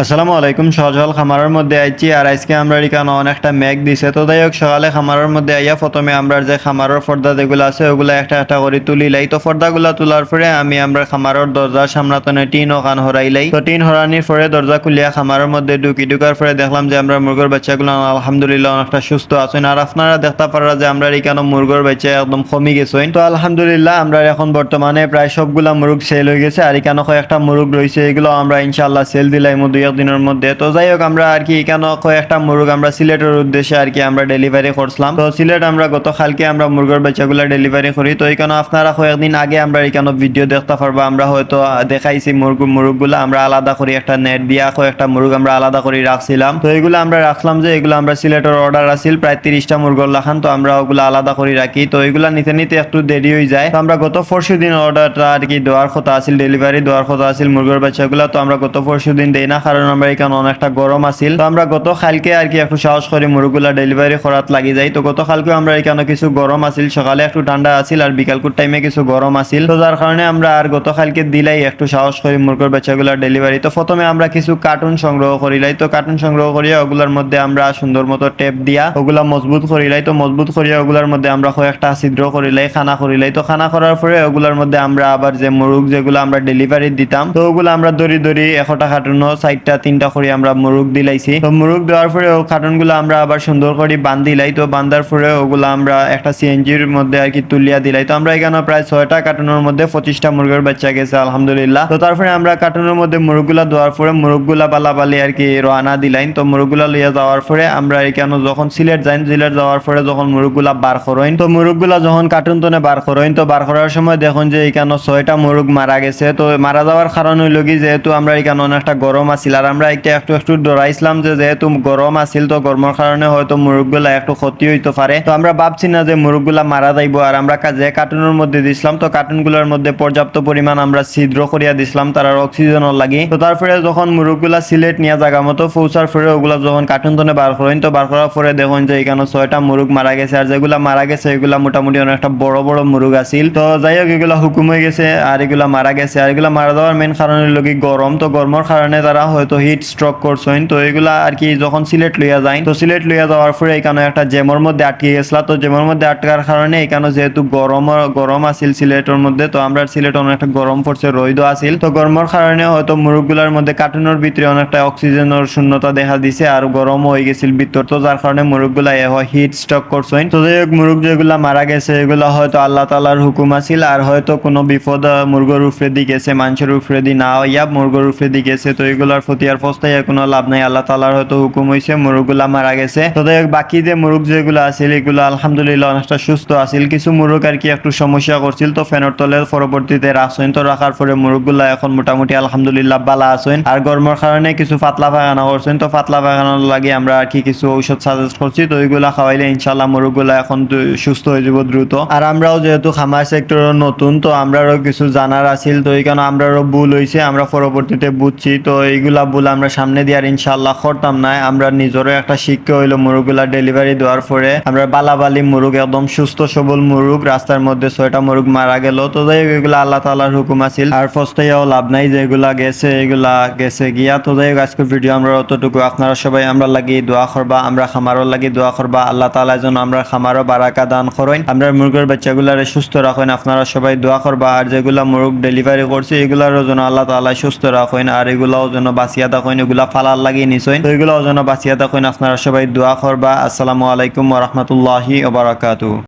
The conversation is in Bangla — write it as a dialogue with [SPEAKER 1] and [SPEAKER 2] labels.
[SPEAKER 1] আসসালামু আলাইকুম সজল খামারের মধ্যে আইছি আর আজকে আমরা এখানে অনেকটা মেঘ দিছে। তো যাই হোক, সকালে খামারের মধ্যে আইয়া প্রথমে আমরা যে খামারের পর্দা যেগুলো আছে, ওগুলো একটা একটা করে তুলিলাই তো পর্দাগুলো তোলার পরে আমি আমরা খামারের দরজার সামনাতনে টিন ওখান হরাইলাই তো টিন হরানির পরে দরজা খুলিয়া খামারের মধ্যে ঢুকি ঢুকার পরে দেখলাম যে আমরা মুরগোর বাচ্চাগুলো আলহামদুলিল্লাহ অনেকটা সুস্থ আছেন। আর আপনারা দেখতে পারা যে আমরা এখানে মুরগোর বাচ্চা একদম কমে গেছেন। তো আলহামদুলিল্লাহ আমরা এখন বর্তমানে প্রায় সবগুলা মুরগ সেল হয়ে গেছে। আর এখানে কয়েকটা মুরগ রয়েছে, এগুলো আমরা ইনশাল্লাহ সেল দিলাই দুই একদিনের মধ্যে। তো যাই হোক, আমরা আর কি এখানে কয়েকটা মুরগ আমরা সিলেটের উদ্দেশ্যে আর কি আমরা ডেলিভারি করছিলাম। তো সিলেট আমরা গত কালকে আমরা মুরগের বাচ্চাগুলা ডেলিভারি করি। তো এখানে আপনারা কয়েকদিন আগে আমরা এখানে ভিডিও দেখতে পারবা। আমরা হয়তো দেখাইছি মুরগ, মুরগগুলা আমরা আলাদা করে একটা নেট দিয়া কয়েকটা মুরগ আমরা আলাদা করে রাখছিলাম। তো এগুলো আমরা রাখলাম যে এগুলো আমরা সিলেটের অর্ডার আছিল, প্রায় তিরিশটা মুরগর লাখান। তো আমরা ওগুলো আলাদা করে রাখি। তো এগুলা নিতে নিতে একটু দেরি হয়ে যায়। তো আমরা গত পরশু দিন অর্ডারটা আর কি দেওয়ার কথা আছিল ডেলিভারি দেওয়ার কথা আছিল মুরগের বাচ্চাগুলা তো আমরা গত পরশু দিন দেই না কারণ আমরা এখানে অনেকটা গরম আছিল। তো আমরা গত কালকে আর কি একটু সাহস করে মুরগুলা ডেলিভারি করাত লাগি যাই তো গত কালকে আমরা এখানে কিছু গরম আছিল। সকালে একটু ঠান্ডা আছিল আর বিকালকুর টাইমে কিছু গরম আছিল। তো যার কারণে আমরা আর গত কালকে দিলাই একটু সাহস করে মুরগের বাচ্চাগুলা ডেলিভারি তো প্রথমে আমরা কিছু কার্টুন সংগ্রহ করিলাই তো কার্টুন সংগ্রহ করিয়া ওগুলার মধ্যে আমরা সুন্দর মতো টেপ দিয়া, ওগুলা মজবুত করিলাই তো মজবুত করিয়া ওগুলার মধ্যে আমরা কয়েকটা ছিদ্র করিলাই খানা করিলাই তো খানা করার পরে ওগুলার মধ্যে আমরা আবার যে মুরগ যেগুলো আমরা ডেলিভারি দিতাম, তো ওগুলো আমরা দড়ি দড়ি একটা কার্টুনও চারটা তিনটা করে আমরা মুরগ দিলাইছি। তো মুরগ দেওয়ার পরে ও কার্টুনগুলো আমরা আবার সুন্দর করে বান্ধিলাই, তো বান্ধার পরে ওগুলো আমরা একটা সিএনজির মধ্যে আর কি তুলিয়া দিলাই। তো আমরা এখানে প্রায় ছয়টা কার্টুনের মধ্যে পঁচিশটা মুরগের বাচ্চা গেছে, আলহামদুলিল্লাহ। তো তারপরে আমরা কার্টুনের মধ্যে মুরগগুলা দেওয়ার পরে মুরগগুলা বালাবালি আর কি রওনা দিলাইন। তো মুরগগুলা লইয়া যাওয়ার পরে আমরা এখানে যখন সিলেট যাইন সিলেট যাওয়ার পরে যখন মুরগগুলা বার করইন তো মুরগগুলা যখন কার্টুন তনে বার করইন তো বার করার সময় দেখুন যে এখানে ছয়টা মুরগ মারা গেছে। তো মারা যাওয়ার কারণ হইল কি, যেহেতু আমরা এখানে অনেকটা গরম আছিল আর আমরা একটা একটু একটু ডরাইছিলাম যে যেহেতু গরম আছিল, তো গরমের কারণে হয়তো মুরগগুলা একটু ক্ষতি হইতে পারে তো আমরা ভাবছি না যে মুরগগুলা মারা যাইব আর আমরা যে কার্টুনের মধ্যে দিছিলাম, তো কার্টুনগুলোর মধ্যে পর্যাপ্ত পরিমাণ আমরা ছিদ্র করিয়া দিছিলাম তার অক্সিজেনও লাগি। তো তারপরে যখন মুরগগুলা সিলেট নিয়ে জায়গা মতো পৌঁছার পরে ওগুলা যখন কার্টুন তনে বার করেন তো বার করার পরে দেখুন যে এখানে ছয়টা মুরগ মারা গেছে আর যেগুলা মারা গেছে এগুলা মোটামুটি অনেকটা বড় বড় মুরগ আছিল। তো যাই হোক এগুলা হুকুম হয়ে গেছে আর এগুলা মারা গেছে। আর এগুলা মারা যাওয়ার মেন কারণ হলো কি গরম তো গরমের কারণে তারা হয়তো হিট স্ট্রোক করছেন, তো এগুলা আর কি যখন সিলেট লইয়া যায় তো সিলেট লইয়া যাওয়ার পরে এখানে একটা জেমর মধ্যে আটকে গেছিল। তো জেমর মধ্যে আটকার কারণে এখানে যেহেতু গরম গরম আছিল সিলেটের মধ্যে, তো আমরা সিলেট অনেকটা গরম পড়ছে রৈদ আছিল। তো গরমের কারণে হয়তো মুরগগুলার মধ্যে কার্টুনের ভিতরে অনেকটা অক্সিজেনের শূন্যতা দেখা দিছে আর গরম হয়ে গেছিল ভিতর। তো যার কারণে মুরগগুলা হিট স্ট্রোক করছেন। তো যাই হোক, মুরগ যেগুলা মারা গেছে, এগুলা হয়তো আল্লাহ তালার হুকুম আছিল আর হয়তো কোনো বিপদ মুরগর উপরে দি গেছে মানুষের উপরে দি না হইয়া মুরগর উপরে দি গেছে, তো এগুলার আর ফস্তাইয়া কোনো লাভ নাই, আল্লাহ তালার হয়তো হুকুম হয়েছে মুরগগুলা মারা গেছে। তো হোক বাকি যে মুরগ যেগুলো আছিল এগুলো আলহামদুলিল্লাহ অনেকটা সুস্থ আছিল। কিছু মুরগ আর কি একটু সমস্যা করছিল তো ফ্যানের তলে পরবর্তীতে রাখছেন তো রাখার পরে মুরগগুলা এখন মোটামুটি আলহামদুলিল্লাহ বালা আছেন আর গরমের কারণে কিছু পাতলা পায়খানা করছেন তো পাতলা পায়খানার লাগে আমরা আর কি কিছু ঔষধ সাজেস্ট করছি তো ওইগুলা খাওয়াইলে ইনশাল্লাহ মুরগগুলা এখন সুস্থ হয়ে যাব দ্রুত আর আমরাও যেহেতু খামার সেক্টর নতুন, তো আমরাও কিছু জানার আছিল, তো এই কারণে আমরাও ভুল হয়েছে আমরা পরবর্তীতে বুঝছি তো এইগুলা ভুল আমরা সামনে দিয়ে আর ইনশাল্লাহ করতাম না। আমরা নিজেরও একটা শিক্ষা হইল মুরগগুলা ডেলিভারি দেওয়ার পরে। আমরা বালাবালি মুরগ, একদম সুস্থ সবল মুরগ, রাস্তার মধ্যে ছয়টা মুরগ মারা গেল। তো এগুলা আল্লাহ তালার হুকুম আছিল। আর ফস্তাইয়াও লাভ নাই যে এগুলা গেছে এগুলা গেছে গিয়া। তো যাই হোক, আজকের ভিডিও আমরা অতটুকু। আপনারা সবাই আমরা লাগি দোয়া করবা, আমরা খামারও লাগি দোয়া করবা। আল্লাহ তালা যেন আমরা খামারও বারাকা দান করেন। আমরা মুরগের বাচ্চাগুলারে সুস্থ রাখেন। আপনারা সবাই দোয়া করবা। আর যেগুলা মুরগ ডেলিভারি করছে, এগুলারও যেন আল্লাহ তালা সুস্থ রাখেন। আর এগুলাও যেন বাঁচিয়া থাকেন এগুলা ফালার লাগিয়ে নিছেন। তো এগুলো যেন বাঁচিয়া থাকেন আপনারা সবাই দোয়া করবা। আসসালামু আলাইকুম রহমতুল্লাহি ওবরাকাতু